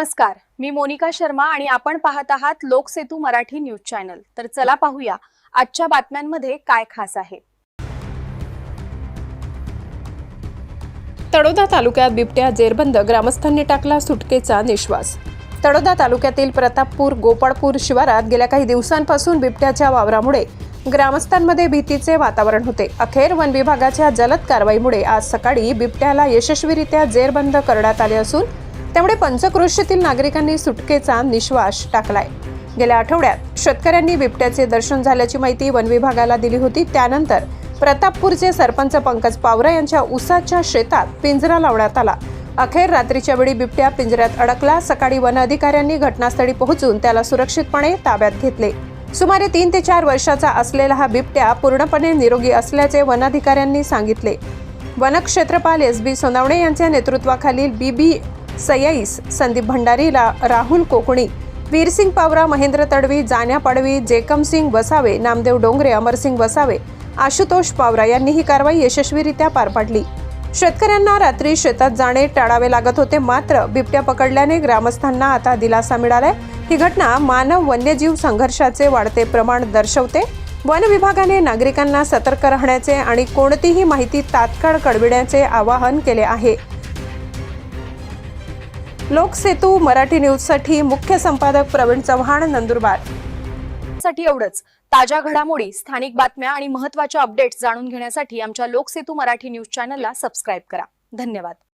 नमस्कार मी मोनिका शर्मा आणि आपण पाहत आहात लोकसेतू मराठी न्यूज चॅनल. तर चला पाहूया आजच्या बातम्यांमध्ये काय खास आहे. तळोदा तालुक्यात बिबट्या जेरबंद ग्रामस्थांनी टाकला सुटकेचा निश्वास. तळोदा तालुक्यातील प्रतापपूर गोपाळपूर शिवारात गेल्या काही दिवसांपासून बिबट्याच्या वावरामुळे ग्रामस्थांमध्ये भीतीचे वातावरण होते. अखेर वन विभागाच्या जलद कारवाईमुळे आज सकाळी बिबट्याला यशस्वीरित्या जेरबंद करण्यात आले असून त्यामुळे पंचक्रोशीतील नागरिकांनी सुटकेचा निश्वास टाकलाय. गेल्या आठवड्यात शेतकऱ्यांनी बिबट्याचे दर्शन झाल्याची माहिती वन विभागाला दिली होती. त्यानंतर प्रतापपूरचे सरपंच पंकज पावरा यांच्या उसाच्या शेतात पिंजरा लावण्यात आला. अखेर रात्रीच्या वेळी बिबट्या पिंजऱ्यात अडकला. सकाळी वन अधिकाऱ्यांनी घटनास्थळी पोहोचून त्याला सुरक्षितपणे ताब्यात घेतले. सुमारे तीन ते चार वर्षाचा असलेला हा बिबट्या पूर्णपणे निरोगी असल्याचे वनाधिकाऱ्यांनी सांगितले. वनक्षेत्रपाल एस बी सोनावणे यांच्या नेतृत्वाखालील बी बी सयाईस संदीप भंडारी रा राहुल कोकणी वीरसिंग पावरा महेंद्र तडवी जाण्या पडवी जेकमसिंग वसावे नामदेव डोंगरे अमरसिंग वसावे आशुतोष पावरा यांनी ही कारवाई यशस्वीरित्या पार पाडली. शेतकऱ्यांना रात्री शेतात जाणे टाळावे लागत होते मात्र बिबट्या पकडल्याने ग्रामस्थांना आता दिलासा मिळालाय. ही घटना मानव वन्यजीव संघर्षाचे वाढते प्रमाण दर्शवते. वन विभागाने नागरिकांना सतर्क राहण्याचे आणि कोणतीही माहिती तात्काळ कळविण्याचे आवाहन केले आहे. लोकसेतू मराठी न्यूजसाठी मुख्य संपादक प्रवीण चव्हाण नंदुरबार. साठी एवढंच. ताज्या घडामोडी स्थानिक बातम्या आणि महत्त्वाच्या अपडेट्स जाणून घेण्यासाठी आमच्या लोकसेतू मराठी न्यूज चॅनलला सबस्क्राईब करा. धन्यवाद.